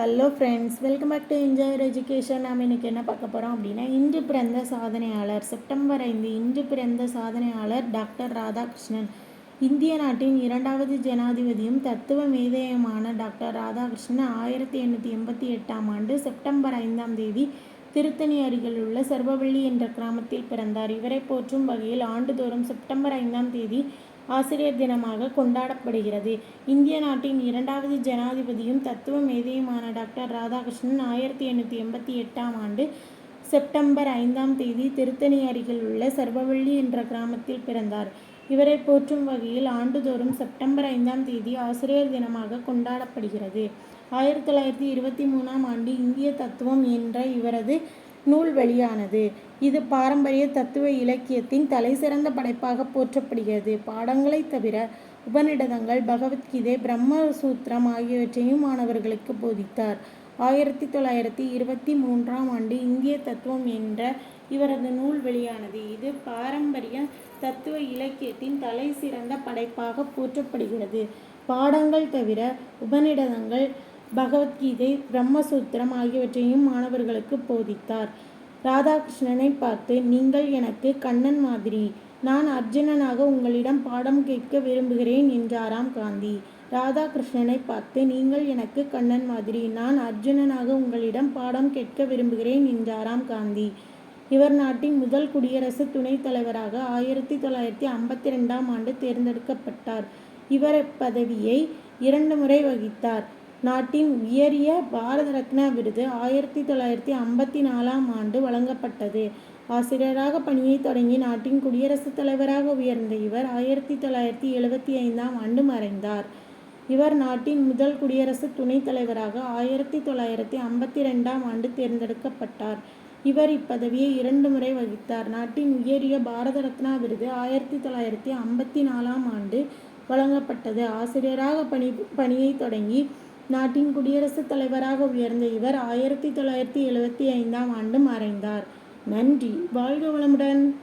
Hello friends welcome back to enjoyer education நாம் இன்றைக்கி என்ன பார்க்க போகிறோம் அப்படின்னா இன்று பிறந்த சாதனையாளர் செப்டம்பர் ஐந்து இன்று பிறந்த சாதனையாளர் டாக்டர் ராதாகிருஷ்ணன். இந்திய நாட்டின் இரண்டாவது ஜனாதிபதியும் தத்துவ மேதையுமான டாக்டர் ராதாகிருஷ்ணன் ஆயிரத்தி எண்ணூற்றி எண்பத்தி எட்டாம் ஆண்டு செப்டம்பர் ஐந்தாம் தேதி திருத்தணி அருகில் உள்ள சர்வவள்ளி என்ற கிராமத்தில் பிறந்தார். இவரை போற்றும் வகையில் ஆண்டுதோறும் செப்டம்பர் ஐந்தாம் தேதி ஆசிரியர் தினமாக கொண்டாடப்படுகிறது. இந்திய நாட்டின் இரண்டாவது ஜனாதிபதியும் தத்துவ மேதையுமான டாக்டர் ராதாகிருஷ்ணன் ஆயிரத்தி எண்ணூற்றி எண்பத்தி எட்டாம் ஆண்டு செப்டம்பர் ஐந்தாம் தேதி திருத்தணி அருகில் உள்ள சர்வவள்ளி என்ற கிராமத்தில் பிறந்தார். இவரை போற்றும் வகையில் ஆண்டுதோறும் செப்டம்பர் ஐந்தாம் தேதி ஆசிரியர் தினமாக கொண்டாடப்படுகிறது. ஆயிரத்தி தொள்ளாயிரத்தி இருபத்தி மூணாம் ஆண்டு இந்திய தத்துவம் என்ற இவரது நூல் வெளியானது இது பாரம்பரிய தத்துவ இலக்கியத்தின் தலைசிறந்த படைப்பாக போற்றப்படுகிறது. பாடங்களைத் தவிர உபநிடதங்கள் பகவத்கீதை பிரம்மசூத்திரம் ஆகியவற்றையும் மாணவர்களுக்கு போதித்தார். ஆயிரத்தி தொள்ளாயிரத்தி இருபத்தி மூன்றாம் ஆண்டு இந்திய தத்துவம் என்ற இவரது நூல் வெளியானது இது பாரம்பரிய தத்துவ இலக்கியத்தின் தலை சிறந்த படைப்பாக போற்றப்படுகிறது. பாடங்கள் தவிர உபநிடதங்கள் பகவத்கீதை பிரம்மசூத்திரம் ஆகியவற்றையும் மாணவர்களுக்கு போதித்தார். ராதாகிருஷ்ணனை பார்த்து நீங்கள் எனக்கு கண்ணன் மாதிரி நான் அர்ஜுனனாக உங்களிடம் பாடம் கேட்க விரும்புகிறேன் என்றாராம் காந்தி. ராதாகிருஷ்ணனை பார்த்து நீங்கள் எனக்கு கண்ணன் மாதிரி நான் அர்ஜுனனாக உங்களிடம் பாடம் கேட்க விரும்புகிறேன் என்றாராம் காந்தி. இவர் நாட்டின் முதல் குடியரசு துணைத் தலைவராக ஆயிரத்தி தொள்ளாயிரத்தி ஐம்பத்தி ரெண்டாம் ஆண்டு தேர்ந்தெடுக்கப்பட்டார். இவர் பதவியை இரண்டு முறை வகித்தார். நாட்டின் உயரிய பாரத ரத்னா விருது ஆயிரத்தி தொள்ளாயிரத்தி ஐம்பத்தி நாலாம் ஆண்டு வழங்கப்பட்டது. ஆசிரியராக பணியை தொடங்கி நாட்டின் குடியரசுத் தலைவராக உயர்ந்த இவர் ஆயிரத்தி தொள்ளாயிரத்தி எழுபத்தி ஐந்தாம் ஆண்டு மறைந்தார். இவர் நாட்டின் முதல் குடியரசு துணைத் தலைவராக ஆயிரத்தி தொள்ளாயிரத்தி ஐம்பத்தி ரெண்டாம் ஆண்டு தேர்ந்தெடுக்கப்பட்டார். இவர் இப்பதவியை இரண்டு முறை வகித்தார். நாட்டின் உயரிய பாரத ரத்னா விருது ஆயிரத்தி தொள்ளாயிரத்தி ஐம்பத்தி நாலாம் ஆண்டு வழங்கப்பட்டது. ஆசிரியராக பணி பணியை தொடங்கி நாட்டின் குடியரசுத் தலைவராக உயர்ந்த இவர் ஆயிரத்தி தொள்ளாயிரத்தி எழுபத்தி ஐந்தாம் ஆண்டு மறைந்தார். நன்றி. வாழ்க வளமுடன்.